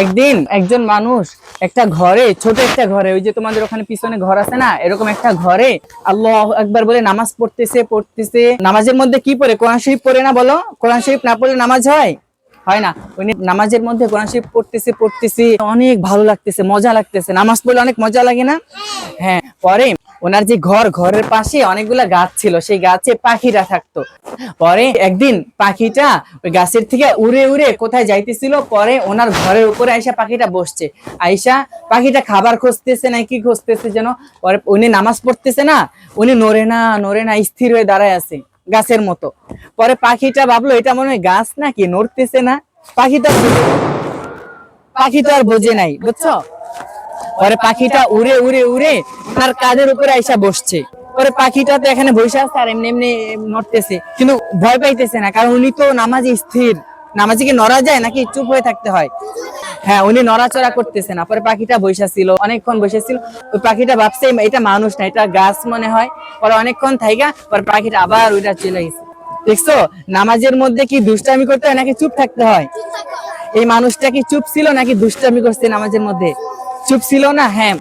একদিন একজন মানুষ একটা ঘরে, ছোট একটা ঘরে, ওই যে তোমাদের ওখানে পিছনে ঘর আছে না, এরকম একটা ঘরে আল্লাহ একবার বলে নামাজ পড়তেছে পড়তেছে। নামাজের মধ্যে কি পড়ে? কোরআন শরীফ পড়ে না বলো? কোরআন শরীফ না পড়লে নামাজ হয়? হয় না। উনি নামাজের মধ্যে কোরআন শরীফ পড়তেছে পড়তেছে। অনেক ভালো লাগতেছে, মজা লাগতেছে। নামাজ পড়লে অনেক মজা লাগে না? হ্যাঁ পরে ওনার যে ঘর, ঘরের পাশে অনেকগুলা গাছ ছিল, সেই গাছে পাখিরা থাকতো। পরে একদিন পাখিটা ওই গাছের থেকে উড়ে উড়ে কোথায় যাইতেছিল, পরে ওনার ঘরের উপরে আইসা পাখিটা বসছে। আইসা পাখিটা খাবার খুঁজতেছে না, কি খুঁজতেছে যেন? পরে উনি নামাজ পড়তেছে না, উনি নড়ে না নড়ে না, স্থির হয়ে দাঁড়ায় আছে গাছের মতো। পরে পাখিটা ভাবলো, এটা মনে হয় গাছ নাকি? নড়তেছে না? পাখিটা পাখি তো আর বোঝে নাই, বুঝছ? পরে পাখিটা উড়ে উড়ে উড়ে তার কাঁধের উপরে আইসা বসছে। পরে পাখিটা তো এখানে বসে আছে আর এমনি এমনি নড়তেছে কিন্তু ভয় পাইতেছে না, কারণ উনি তো নামাজে স্থির। নামাজে কি নড়া যায় নাকি চুপ হয়ে থাকতে হয়? হ্যাঁ উনি নড়াচড়া করতেছে না। পরে পাখিটা বসে ছিল, অনেকক্ষণ বসে ছিল। ওই পাখিটা ভাবছে, এটা মানুষ না, এটা গাছ মনে হয়। পরে অনেকক্ষণ থাইগা পরে পাখিটা আবার ওইটা চলে গেছে। দেখছ, নামাজের মধ্যে কি দুষ্টামি করতে হয় নাকি চুপ থাকতে হয়? এই মানুষটা কি চুপ ছিল নাকি দুষ্টামি করছে নামাজের মধ্যে? চুপ ছিল না? হ্যাঁ।